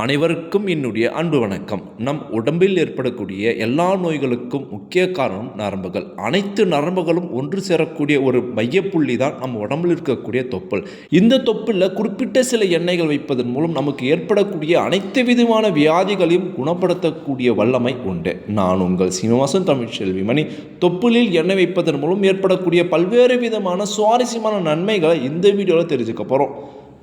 அனைவருக்கும் என்னுடைய அன்பு வணக்கம். நம் உடம்பில் ஏற்படக்கூடிய எல்லா நோய்களுக்கும் முக்கிய காரணம் நரம்புகள். அனைத்து நரம்புகளும் ஒன்று சேரக்கூடிய ஒரு மையப்புள்ளி தான் நம்ம உடம்பில் இருக்கக்கூடிய தொப்புள். இந்த தொப்புளில் குறிப்பிட்ட சில எண்ணெய்கள் வைப்பதன் மூலம் நமக்கு ஏற்படக்கூடிய அனைத்து விதமான வியாதிகளையும் குணப்படுத்தக்கூடிய வல்லமை உண்டு. நான் உங்கள் சீனிவாசன் தமிழ் செல்விமணி. தொப்புளில் எண்ணெய் வைப்பதன் மூலம் ஏற்படக்கூடிய பல்வேறு விதமான சுவாரஸ்யமான நன்மைகளை இந்த வீடியோவில் தெரிஞ்சுக்க போகிறோம்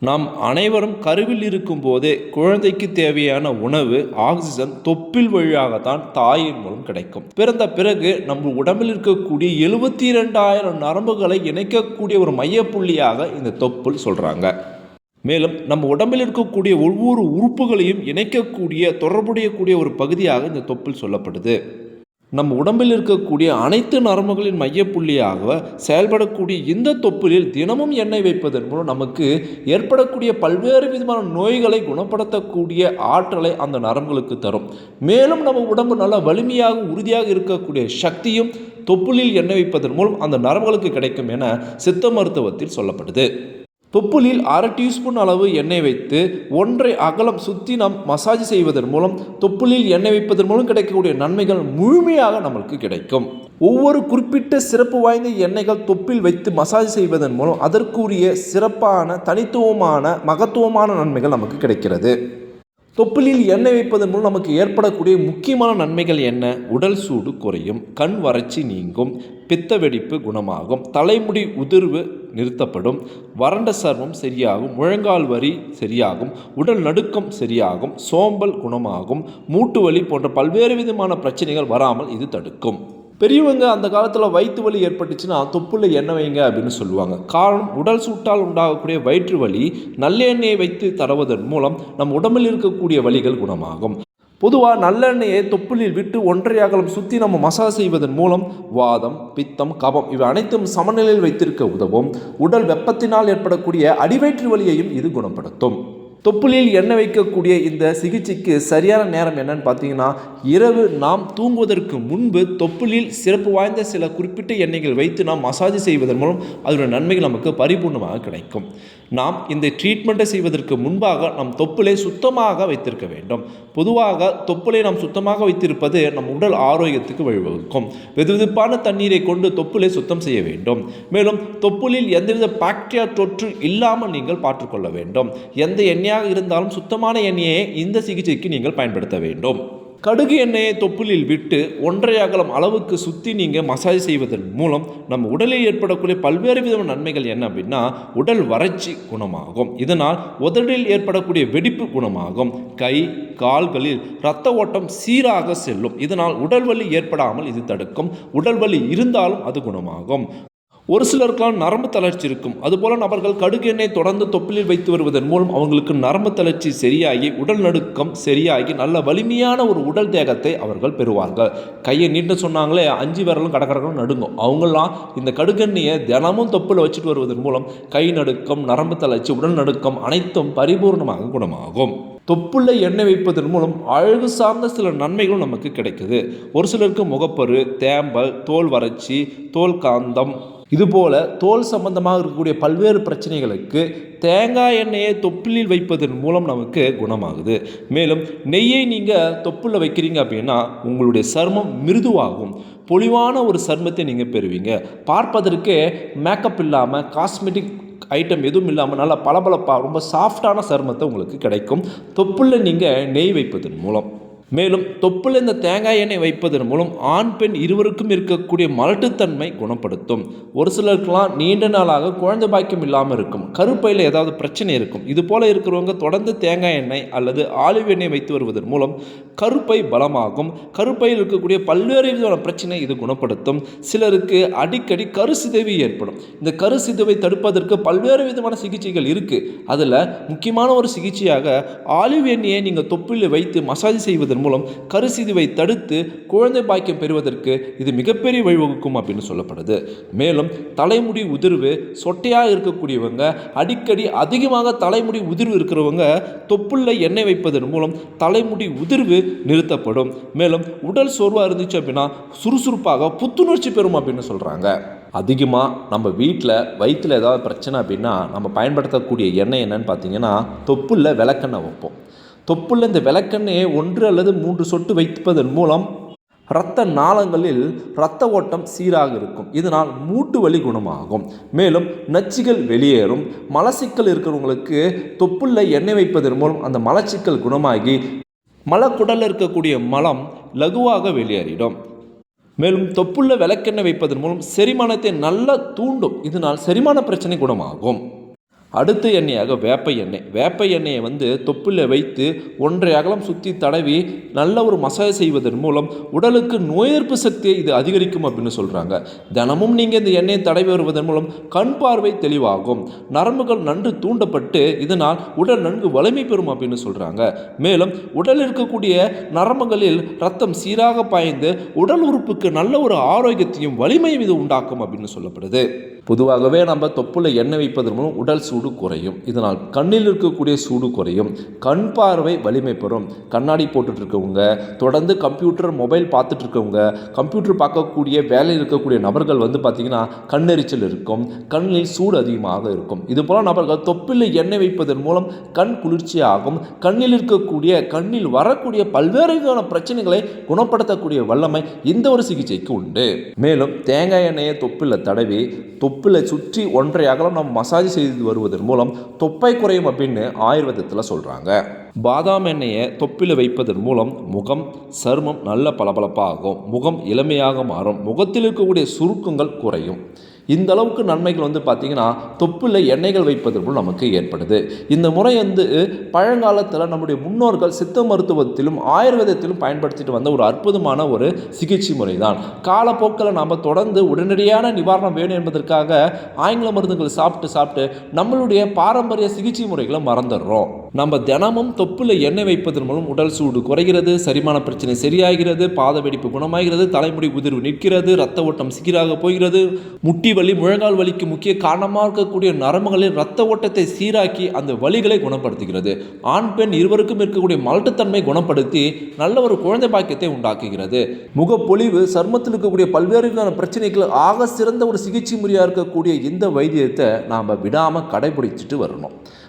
நாம் அனைவரும் கருவில் இருக்கும் போதே குழந்தைக்கு தேவையான உணவு ஆக்சிஜன் தொப்பில் வழியாகத்தான் தாயின் மூலம் கிடைக்கும். பிறந்த பிறகு நம்ம உடம்பில் இருக்கக்கூடிய எழுபத்தி இரண்டாயிரம் நரம்புகளை இணைக்கக்கூடிய ஒரு மையப்புள்ளியாக இந்த தொப்புள் சொல்கிறாங்க மேலும் நம்ம உடம்பில் இருக்கக்கூடிய ஒவ்வொரு உறுப்புகளையும் இணைக்கக்கூடிய தொடர்புடைய கூடிய ஒரு பகுதியாக இந்த தொப்புள் சொல்லப்படுது. நம்ம உடம்பில் இருக்கக்கூடிய அனைத்து நரம்புகளின் மையப்புள்ளியாக செயல்படக்கூடிய இந்த தொப்புளில் தினமும் எண்ணெய் வைப்பதன் மூலம் நமக்கு ஏற்படக்கூடிய பல்வேறு விதமான நோய்களை குணப்படுத்தக்கூடிய ஆற்றலை அந்த நரம்புகளுக்கு தரும். மேலும் நம்ம உடம்பு நல்ல வலிமையாக உறுதியாக இருக்கக்கூடிய சக்தியும் தொப்புளில் எண்ணெய் வைப்பதன் மூலம் அந்த நரம்புகளுக்கு கிடைக்கும் என சித்த மருத்துவத்தில் சொல்லப்படுது. தொப்புளில் அரை டீஸ்பூன் அளவு எண்ணெய் வைத்து ஒன்றை அகலம் சுற்றி நாம் மசாஜ் செய்வதன் மூலம் தொப்புளில் எண்ணெய் வைப்பதன் மூலம் கிடைக்கக்கூடிய நன்மைகள் முழுமையாக நம்மளுக்கு கிடைக்கும். ஒவ்வொரு குறிப்பிட்ட சிறப்பு வாய்ந்த எண்ணெய்கள் தொப்பில் வைத்து மசாஜ் செய்வதன் மூலம் அதற்குரிய சிறப்பான தனித்துவமான மகத்துவமான நன்மைகள் நமக்கு கிடைக்கிறது. தொப்புளில் எண்ணெய் வைப்பதன் மூலம் நமக்கு ஏற்படக்கூடிய முக்கியமான நன்மைகள் என்ன? உடல் சூடு குறையும் கண் வறட்சி நீங்கும் பித்த வெடிப்பு குணமாகும் தலைமுடி உதிர்வு நிறுத்தப்படும் வறண்ட சர்மம் சரியாகும் முழங்கால் வரி சரியாகும் உடல் நடுக்கம் சரியாகும் சோம்பல் குணமாகும் மூட்டு வலி போன்ற பல்வேறு விதமான பிரச்சனைகள் வராமல் இது தடுக்கும். பெரியவங்க அந்த காலத்தில் வயிற்று வலி ஏற்பட்டுச்சுன்னா தொப்புல எண்ணெய் வைங்க அப்படின்னு சொல்லுவாங்க. காரணம் உடல் சூட்டால் உண்டாகக்கூடிய வயிற்று வலி நல்லெண்ணெயை வைத்து தருவதன் மூலம் நம் உடம்பில் இருக்கக்கூடிய வலிகள் குணமாகும். பொதுவாக நல்லெண்ணெயை தொப்புளில் விட்டு ஒன்றை அகலம் சுற்றி நம்ம மசாஜ் செய்வதன் மூலம் வாதம் பித்தம் கபம் இவை அனைத்தும் சமநிலையில் வைத்திருக்க உதவும். உடல் வெப்பத்தினால் ஏற்படக்கூடிய அடிவயிற்று வலியையும் இது குணப்படுத்தும். தொப்புளில் எண்ணெய் வைக்கக்கூடிய இந்த சிகிச்சைக்கு சரியான நேரம் என்னன்னு பார்த்தீங்கன்னா இரவு நாம் தூங்குவதற்கு முன்பு தொப்புளில் சிறப்பு வாய்ந்த சில குறிப்பிட்ட எண்ணெய்கள் வைத்து நாம் மசாஜ் செய்வதன் மூலம் அதோட நன்மைகள் நமக்கு பரிபூர்ணமாக கிடைக்கும். நாம் இந்த ட்ரீட்மெண்ட்டை செய்வதற்கு முன்பாக நம் தொப்புளை சுத்தமாக வைத்திருக்க வேண்டும். பொதுவாக தொப்புளை நாம் சுத்தமாக வைத்திருப்பது நம் உடல் ஆரோக்கியத்துக்கு வழிவகுக்கும். வெதுவெதுப்பான தண்ணீரை கொண்டு தொப்புளை சுத்தம் செய்ய வேண்டும். மேலும் தொப்புளில் எந்தவித பாக்டீரியா தொற்று இல்லாமல் நீங்கள் பார்த்துக்கொள்ள வேண்டும். எந்த எண்ணெயாக இருந்தாலும் சுத்தமான எண்ணெயை இந்த சிகிச்சைக்கு நீங்கள் பயன்படுத்த வேண்டும். கடுகு எண்ணெயை தொப்புளில் விட்டு ஒன்றரை அகலம் அளவுக்கு சுற்றி நீங்கள் மசாஜ் செய்வதன் மூலம் நம்ம உடலில் ஏற்படக்கூடிய பல்வேறு விதமான நன்மைகள் என்ன அப்படின்னா உடல் வறட்சி குணமாகும். இதனால் உதடில் ஏற்படக்கூடிய வெடிப்பு குணமாகும். கை கால்களில் இரத்த ஓட்டம் சீராக செல்லும். இதனால் உடல் வலி ஏற்படாமல் இது தடுக்கும். உடல் வலி இருந்தாலும் அது குணமாகும். ஒரு சிலருக்கெல்லாம் நரம்பு தளர்ச்சி இருக்கும். அதுபோல நபர்கள் கடுகு எண்ணெய் தொடர்ந்து தொப்பிலில் வைத்து வருவதன் மூலம் அவங்களுக்கு நரம்பு தளர்ச்சி சரியாகி உடல் நடுக்கம் சரியாகி நல்ல வலிமையான ஒரு உடல் தேகத்தை அவர்கள் பெறுவார்கள். கையை நீட்ட சொன்னாங்களே அஞ்சு விரலும் கடற்கடக்கும் நடுங்கும். அவங்களாம் இந்த கடுகெண்ணெயை தினமும் தொப்பில் வச்சுட்டு வருவதன் மூலம் கை நடுக்கம் நரம்பு தளர்ச்சி உடல் நடுக்கம் அனைத்தும் பரிபூர்ணமாக குணமாகும். தொப்புள்ள எண்ணெய் வைப்பதன் மூலம் அழகு சார்ந்த சில நன்மைகளும் நமக்கு கிடைக்குது. ஒரு சிலருக்கு முகப்பரு தேம்பல் தோல் வறட்சி தோல் காந்தம் இதுபோல தோல் சம்பந்தமாக இருக்கக்கூடிய பல்வேறு பிரச்சனைகளுக்கு தேங்காய் எண்ணெயை தொப்பிலில் வைப்பதன் மூலம் நமக்கு குணமாகுது. மேலும் நெய்யை நீங்கள் தொப்புளில் வைக்கிறீங்க அப்படின்னா உங்களுடைய சருமம் மிருதுவாகும். பொலிவான ஒரு சருமத்தை நீங்கள் பெறுவீங்க. பார்ப்பதற்கு மேக்கப் இல்லாமல் காஸ்மெட்டிக் ஐட்டம் எதுவும் இல்லாமல் நல்லா பளபளப்பாக ரொம்ப சாஃப்டான சருமத்தை உங்களுக்கு கிடைக்கும். தொப்புளில் நீங்கள் நெய் வைப்பதன் மூலம். மேலும் தொப்புல இந்த தேங்காய் எண்ணெய் வைப்பதன் மூலம் ஆண் பெண் இருவருக்கும் இருக்கக்கூடிய மலட்டுத்தன்மை குணப்படுத்தும். ஒரு சிலருக்கெல்லாம் நீண்ட நாளாக குழந்தை பாக்கியம் இல்லாமல் இருக்கும். கருப்பையில் ஏதாவது பிரச்சனை இருக்கும். இது போல இருக்கிறவங்க தொடர்ந்து தேங்காய் எண்ணெய் அல்லது ஆலிவ் எண்ணெய் வைத்து வருவதன் மூலம் கருப்பை பலமாகும். கருப்பையில் இருக்கக்கூடிய பல்வேறு விதமான பிரச்சனை இது குணப்படுத்தும். சிலருக்கு அடிக்கடி கருசிதைவு ஏற்படும். இந்த கருசிதைவை தடுப்பதற்கு பல்வேறு விதமான சிகிச்சைகள் இருக்குது அதில் முக்கியமான ஒரு சிகிச்சையாக ஆலிவ் எண்ணெயை நீங்கள் தொப்பில் வைத்து மசாஜ் செய்வதன் செய்வதன் மூலம் கருசிதுவை தடுத்து குழந்தை பாக்கியம் பெறுவதற்கு இது மிகப்பெரிய வழிவகுக்கும் அப்படின்னு சொல்லப்படுது. மேலும் தலைமுடி உதிர்வு சொட்டையாக இருக்கக்கூடியவங்க அடிக்கடி அதிகமாக தலைமுடி உதிர்வு இருக்கிறவங்க தொப்புள்ள எண்ணெய் வைப்பதன் மூலம் தலைமுடி உதிர்வு நிறுத்தப்படும். மேலும் உடல் சோர்வாக இருந்துச்சு அப்படின்னா சுறுசுறுப்பாக புத்துணர்ச்சி பெறும் அப்படின்னு சொல்கிறாங்க அதிகமாக நம்ம வீட்டில் வயிற்றில் ஏதாவது பிரச்சனை அப்படின்னா நம்ம பயன்படுத்தக்கூடிய எண்ணெய் என்னன்னு பார்த்தீங்கன்னா தொப்புள்ள விளக்கெண்ணெய் வைப்போம். தொப்புள்ள இந்த விளக்கெண்ணெயை ஒன்று அல்லது மூன்று சொட்டு வைப்பதன் மூலம் இரத்த நாளங்களில் இரத்த ஓட்டம் சீராக இருக்கும். இதனால் மூட்டு வலி குணமாகும். மேலும் நச்சுகள் வெளியேறும். மலச்சிக்கல் இருக்கிறவங்களுக்கு தொப்புள்ள எண்ணெய் வைப்பதன் மூலம் அந்த மலச்சிக்கல் குணமாகி மலக்குடலில் இருக்கக்கூடிய மலம் லகுவாக வெளியேறிடும். மேலும் தொப்புள்ள விளக்கெண்ணெய் வைப்பதன் மூலம் செரிமானத்தை நல்லா தூண்டும். இதனால் செரிமான பிரச்சனை குணமாகும். அடுத்த எண்ணெயாக வேப்ப எண்ணெய். வேப்ப எண்ணெயை வந்து தொப்பில் வைத்து ஒன்றை அகலம் சுற்றி தடவி நல்ல ஒரு மசாஜ் செய்வதன் மூலம் உடலுக்கு நோய் எதிர்ப்பு சக்தியை இது அதிகரிக்கும் அப்படின்னு சொல்கிறாங்க தினமும் நீங்கள் இந்த எண்ணெயை தடவி வருவதன் மூலம் கண் பார்வை தெளிவாகும். நரம்புகள் நன்று தூண்டப்பட்டு இதனால் உடல் நன்கு வலிமை பெறும் அப்படின்னு சொல்கிறாங்க மேலும் உடலில் இருக்கக்கூடிய நரம்புகளில் ரத்தம் சீராக பாய்ந்து உடல் உறுப்புக்கு நல்ல ஒரு ஆரோக்கியத்தையும் வலிமையும் இது உண்டாக்கும் அப்படின்னு சொல்லப்படுது. பொதுவாகவே நம்ம தொப்புளை எண்ணெய் வைப்பதன் மூலம் உடல் சூடு குறையும். இதனால் கண்ணில் இருக்கக்கூடிய சூடு குறையும். கண் பார்வை வலிமை பெறும். கண்ணாடி போட்டுட்டு இருக்கவங்க தொடர்ந்து கம்ப்யூட்டர் மொபைல் பார்த்துட்டு இருக்கவங்க கம்ப்யூட்டர் பார்க்கக்கூடிய வேலையில் இருக்கக்கூடிய நபர்கள் வந்து பார்த்திங்கன்னா கண்ணெரிச்சல் இருக்கும். கண்ணில் சூடு அதிகமாக இருக்கும். இது போல நபர்கள் தொப்பில் எண்ணெய் வைப்பதன் மூலம் கண் குளிர்ச்சியாகும். கண்ணில் இருக்கக்கூடிய கண்ணில் வரக்கூடிய பல்வேறு விதமான பிரச்சனைகளை குணப்படுத்தக்கூடிய வல்லமை இந்த ஒரு சிகிச்சைக்கு உண்டு. மேலும் தேங்காய் எண்ணெயை தொப்பில் தடவி தொப்பில் சுற்றி ஒன்றை அகலம் நம்ம மசாஜ் செய்து பூசுவதன் மூலம் தொப்பை குறையும் அப்படின்னு ஆயுர்வேதத்தில் சொல்கிறாங்க பாதாம் எண்ணெயை தொப்பில் வைப்பதன் மூலம் முகம் சருமம் நல்ல பளபளப்பாகும். முகம் இளமையாக மாறும். முகத்தில் இருக்கக்கூடிய சுருக்கங்கள் குறையும். இந்த அளவுக்கு நன்மைகள் வந்து பார்த்திங்கன்னா தொப்பில் எண்ணெய்கள் வைப்பதன் நமக்கு ஏற்படுது. இந்த முறை வந்து பழங்காலத்தில் நம்முடைய முன்னோர்கள் சித்த மருத்துவத்திலும் ஆயுர்வேதத்திலும் பயன்படுத்திட்டு வந்த ஒரு அற்புதமான ஒரு சிகிச்சை முறை தான் காலப்போக்கில் நாம் தொடர்ந்து உடனடியான நிவாரணம் வேணும் என்பதற்காக ஆங்கில மருந்துகள் சாப்பிட்டு சாப்பிட்டு நம்மளுடைய பாரம்பரிய சிகிச்சை முறைகளை மறந்துடுறோம். நம்ம தினமும் தொப்பில் எண்ணெய் வைப்பதன் மூலம் உடல் சூடு குறைகிறது சரிமான பிரச்சனை சரியாகிறது பாத வெடிப்பு குணமாகிறது தலைமுடி உதிர்வு நிற்கிறது ரத்த ஓட்டம் சீராக போகிறது. முட்டி வலி முழங்கால் வலிக்கு முக்கிய காரணமாக இருக்கக்கூடிய நரம்புகளில் ரத்த ஓட்டத்தை சீராக்கி அந்த வலிகளை குணப்படுத்துகிறது. ஆண் பெண் இருவருக்கும் இருக்கக்கூடிய மலட்டுத்தன்மை குணப்படுத்தி நல்ல ஒரு குழந்தை பாக்கியத்தை உண்டாக்குகிறது. முகப்பொலிவு சர்மத்தில் இருக்கக்கூடிய பல்வேறு விதமான பிரச்சனைகள் ஆக சிறந்த ஒரு சிகிச்சை முறையாக இருக்கக்கூடிய இந்த வைத்தியத்தை நாம் விடாமல் கடைபிடிச்சிட்டு வரணும்.